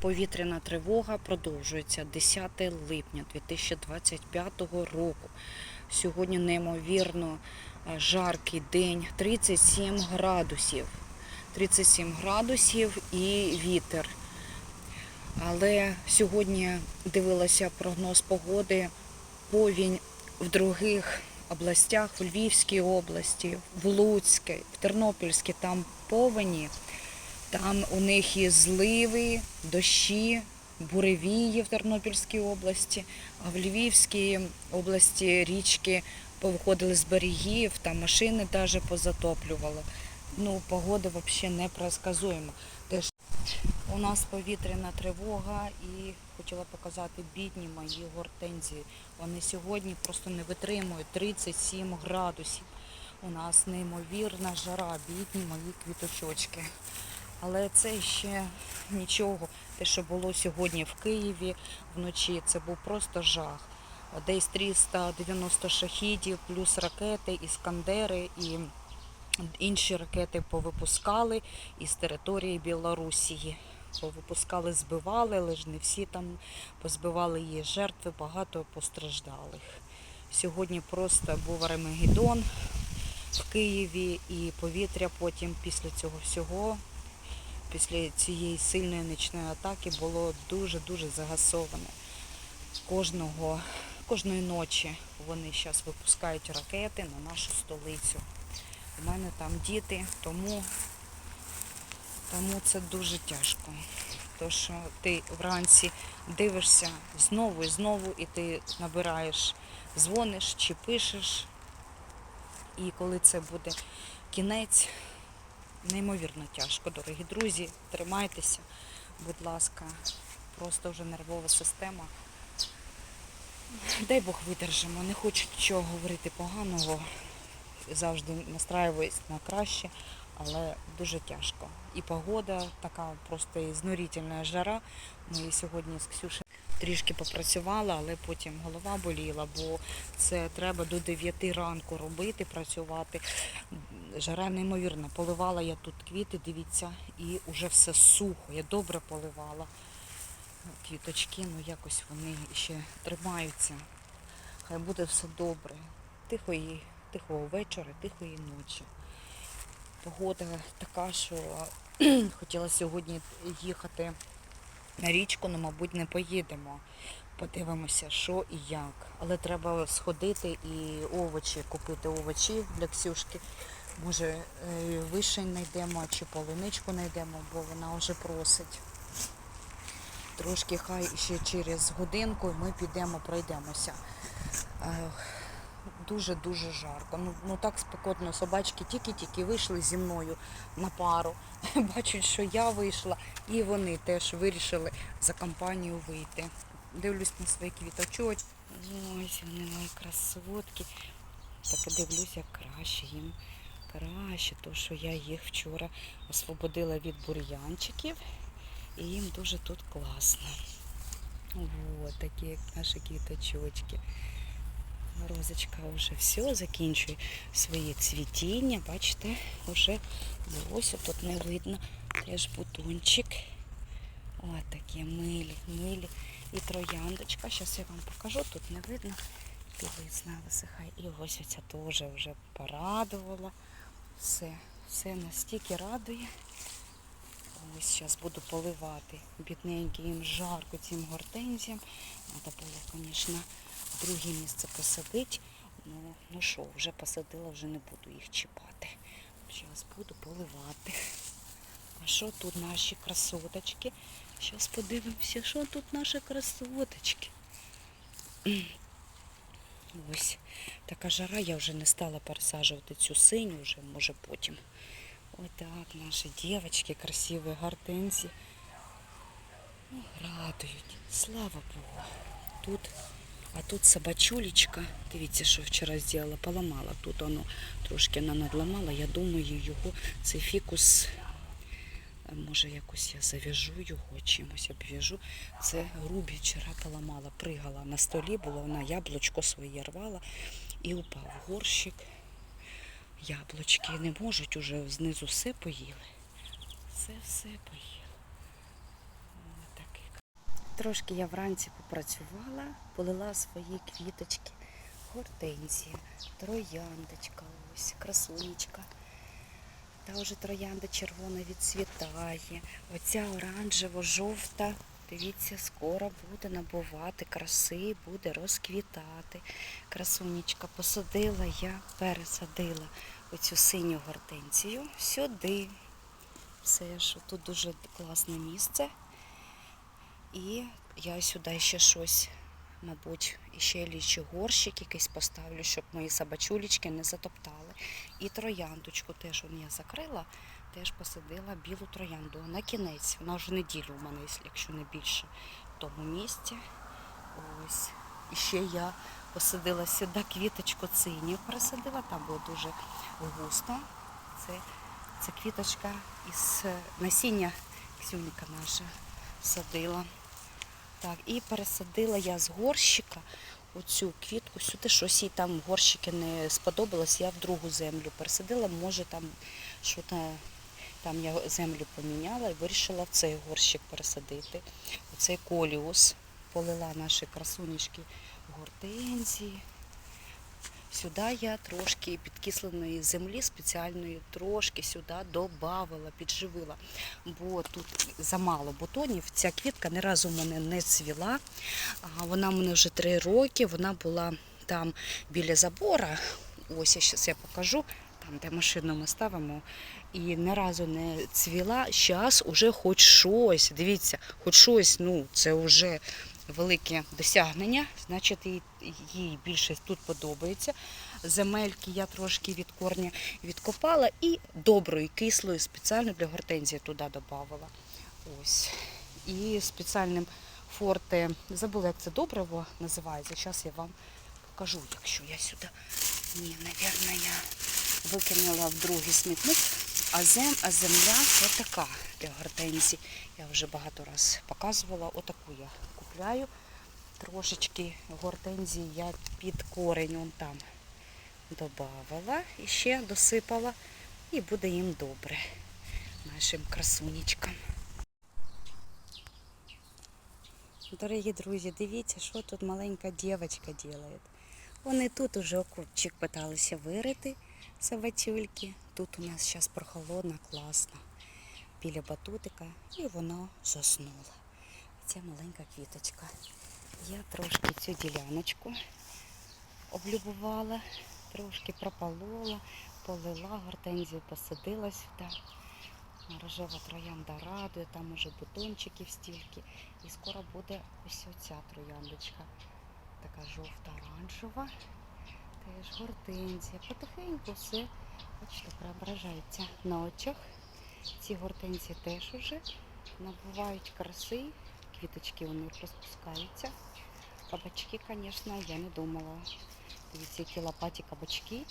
Повітряна тривога продовжується 10 липня 2025 року. Сьогодні неймовірно е, жаркий день, 37 градусів. 37 градусів і вітер. Але сьогодні дивилася прогноз погоди, повінь в других областях, в Львівській області, в Луцькій, в Тернопільській, там повені. Там у них є зливи, дощі, буревії в Тернопільській області, а в Львівській області річки повиходили з берегів, там машини навіть позатоплювало. Ну, погода взагалі непредсказуема. Теж у нас повітряна тривога і хотіла показати бідні мої гортензії. Вони сьогодні просто не витримують 37 градусів. У нас неймовірна жара, бідні мої квіточочки. Але це ще нічого. Те, що було сьогодні в Києві вночі, це був просто жах. Десь 390 шахідів, плюс ракети, іскандери і інші ракети повипускали із території Білорусії. Повипускали, збивали, але ж не всі там позбивали її жертви, багато постраждалих. Сьогодні просто був Аремагеддон в Києві і повітря потім після цього всього після цієї сильної нічної атаки було дуже-дуже загасоване. Кожного, кожної ночі вони зараз випускають ракети на нашу столицю. У мене там діти, тому, тому це дуже тяжко. То, що ти вранці дивишся знову і знову, і ти набираєш, дзвониш чи пишеш. І коли це буде кінець, неймовірно тяжко, дорогі друзі. Тримайтеся, будь ласка, просто вже нервова система. Дай Бог видержимо. Не хочу нічого говорити поганого. Завжди настраюваюсь на краще, але дуже тяжко. І погода така просто ізнурительна жара. Ми сьогодні з Ксюшею трішки попрацювала, але потім голова боліла, бо це треба до 9 ранку робити, працювати. Жара неймовірна. Поливала я тут квіти, дивіться, і вже все сухо. Я добре поливала. Квіточки, ну якось вони ще тримаються. Хай буде все добре. Тихої, тихого вечора, тихої ночі. Погода така, що хотіла сьогодні їхати на річку, але, мабуть, не поїдемо. Подивимося, що і як. Але треба сходити і овочі, купити овочі для Ксюшки. Може, е, вишень знайдемо чи полуничку знайдемо, бо вона вже просить. Трошки хай ще через годинку ми підемо, пройдемося. Дуже-дуже жарко. Ну, ну так спекотно. Собачки тільки-тільки вийшли зі мною на пару. Бачать, що я вийшла, і вони теж вирішили за компанію вийти. Дивлюсь на свої квіточок. Ось вони мої красотки. Так і дивлюсь, як краще їм. Краще, то що я їх вчора освободила від бур'янчиків. І їм дуже тут класно. Ось такі наші квіточочки. Розочка вже все, закінчує своє цвітіння. Бачите, вже ось тут не видно. Теж бутончик. Ось такі милі, милі. І трояндочка. Зараз я вам покажу, тут не видно. Білизна висихає. І ось оця теж вже порадувала. Все, все настільки радує. Ось зараз буду поливати. Бідненькі їм жарко цим гортензіям. Треба було, звісно, друге місце посадити. Ну, ну що, вже посадила, вже не буду їх чіпати. Зараз буду поливати. А що тут наші красоточки? Зараз подивимося, що тут наші красоточки. Ось така жара, я вже не стала пересаджувати цю синю, вже може потім. Ось так наші дівчатки, красиві гортензії. Ну, радують. Слава Богу. Тут, а тут собачулечка. Дивіться, що вчора зробила, поламала. Тут воно трошки вона надламала. Я думаю, його цей фікус, е, може якось я зав'яжу його, чимось обв'яжу. Це грубі вчора поламала, пригала на столі, було вона яблучко своє рвала і упав горщик. Яблучки не можуть уже знизу все поїли. Все все поїли. Трошки я вранці попрацювала, полила свої квіточки, гортензія, трояндочка, ось, красунечка. Та вже троянда червона відцвітає. Оця оранжево-жовта. Дивіться, скоро буде набувати краси, буде розквітати. Красунечка посадила, я пересадила оцю синю гортензію сюди. Все ж тут дуже класне місце. І я сюди ще щось, мабуть, ще лічі горщик якийсь поставлю, щоб мої собачулечки не затоптали. І трояндочку теж он я закрила, теж посадила білу троянду. На кінець, вона вже неділю у мене, якщо не більше, в тому місці. Ось. І ще я посадила сюди квіточку циню, пересадила, там було дуже густо. Це, це квіточка із насіння Ксюніка наша садила. Так, і пересадила я з горщика оцю квітку сюди, щось їй там горщики не сподобалось, я в другу землю пересадила, може там що там я землю поміняла і вирішила в цей горщик пересадити. Оцей коліус полила наші красунішки гортензії. Сюди я трошки підкисленої землі спеціальної трошки сюди додавала, підживила, бо тут замало бутонів. Ця квітка ні разу в мене не цвіла. Вона в мене вже три роки, вона була там біля забора. Ось я зараз я покажу, там, де машину ми ставимо. І ні разу не цвіла. Зараз уже хоч щось. Дивіться, хоч щось, ну це вже велике досягнення, значить їй, більше тут подобається. Земельки я трошки від корня відкопала і доброї, кислої спеціально для гортензії туди додавала. Ось. І спеціальним форте, забула, як це добриво називається. Зараз я вам покажу, якщо я сюди. Ні, мабуть, я викинула в другий смітник. А, зем, а земля отака для гортензії. Я вже багато разів показувала. Отаку я купляю. Трошечки гортензії я під корень вон там додавала і ще досипала. І буде їм добре, нашим красунечкам. Дорогі друзі, дивіться, що тут маленька дівчинка робить. Вони тут уже окопчик питалися вирити собачульки. Тут у нас зараз прохолодно, класно. Біля батутика і воно заснуло. Ця маленька квіточка. Я трошки цю діляночку облюбувала, трошки прополола, полила, гортензію посадила сюди. Рожева троянда радує, там уже бутончиків стільки. І скоро буде ось оця трояндочка. Така жовта-оранжева. Теж гортензія. Потихеньку все, бачите, преображається на очах. Ці гортензії теж уже набувають краси, квіточки у них розпускаються. Кабачки, звісно, я не думала. Дивіться, які лопаті кабачки,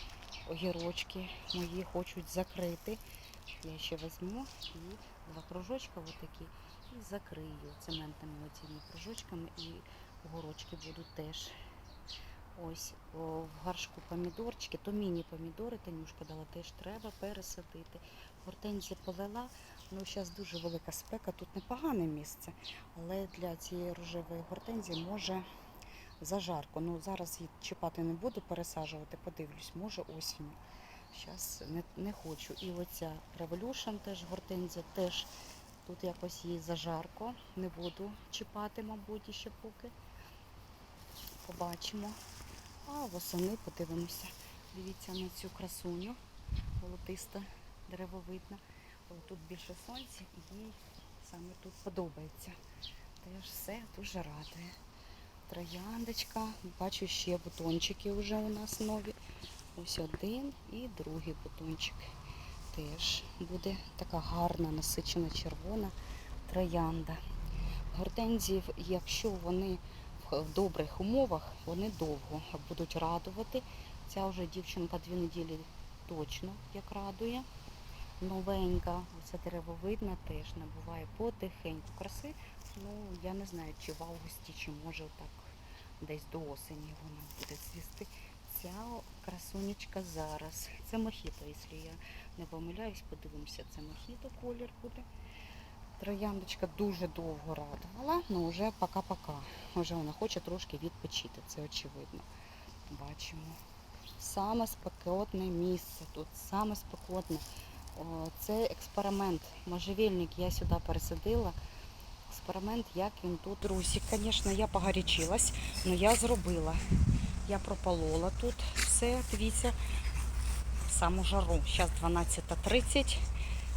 огірочки мої хочуть закрити. Я ще візьму і два кружочка отакі і закрию цементними цими кружочками і огорочки будуть теж. Ось о, в гаршку помідорчики, то міні-помідори, Танюшка дала, теж треба пересадити. Гортензію полила, ну зараз дуже велика спека, тут непогане місце, але для цієї рожевої гортензії може зажарко. Ну зараз її чіпати не буду, пересаджувати, подивлюсь, може осінню. Зараз не, не хочу. І оця Revolution теж гортензія, теж тут якось їй зажарко. Не буду чіпати, мабуть, ще поки. Побачимо. А восени подивимося. Дивіться на цю красуню. Золотиста, деревовидна. Але тут більше сонця і їй саме тут подобається. Теж все дуже радує. Трояндочка. Бачу, ще бутончики вже у нас нові. Ось один і другий бутончик. Теж буде така гарна, насичена червона троянда. Гортензії, якщо вони в добрих умовах, вони довго будуть радувати. Ця вже дівчинка дві неділі точно як радує. Новенька, оця деревовидна теж набуває потихеньку краси. Ну, я не знаю, чи в августі, чи може так десь до осені вона буде цвісти. Ця красунечка зараз. Це мохіто, якщо я не помиляюсь, подивимося, це мохіто колір буде. Трояндочка дуже довго радувала, але вже пока-пока. Вже вона хоче трошки відпочити, це очевидно. Бачимо. Саме спекотне місце тут, саме спекотне. О, Це експеримент. Можжевельник я сюди пересадила. Експеримент, як він тут. Друзі, звісно, я погарячилась, але я зробила. Я прополола тут все, дивіться, саму жару. Зараз 12.30.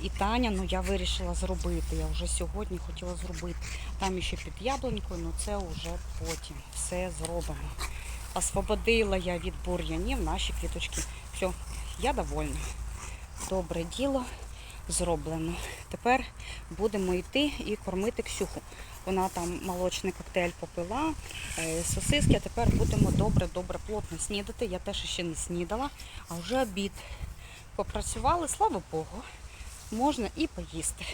І Таня, ну я вирішила зробити. Я вже сьогодні хотіла зробити. Там ще під яблунькою, ну це вже потім. Все зроблено. Освободила я від бур'янів наші квіточки. Все, я довольна. Добре діло зроблено. Тепер будемо йти і кормити Ксюху. Вона там молочний коктейль попила, е, сосиски, а тепер будемо добре-добре плотно снідати. Я теж ще не снідала, а вже обід. Попрацювали, слава Богу, можна і поїсти.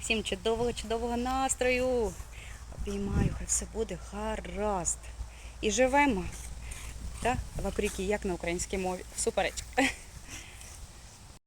Всім чудового, чудового настрою. Обіймаю, хай все буде гаразд. І живемо. Так, вопреки, як на українській мові. Суперечка.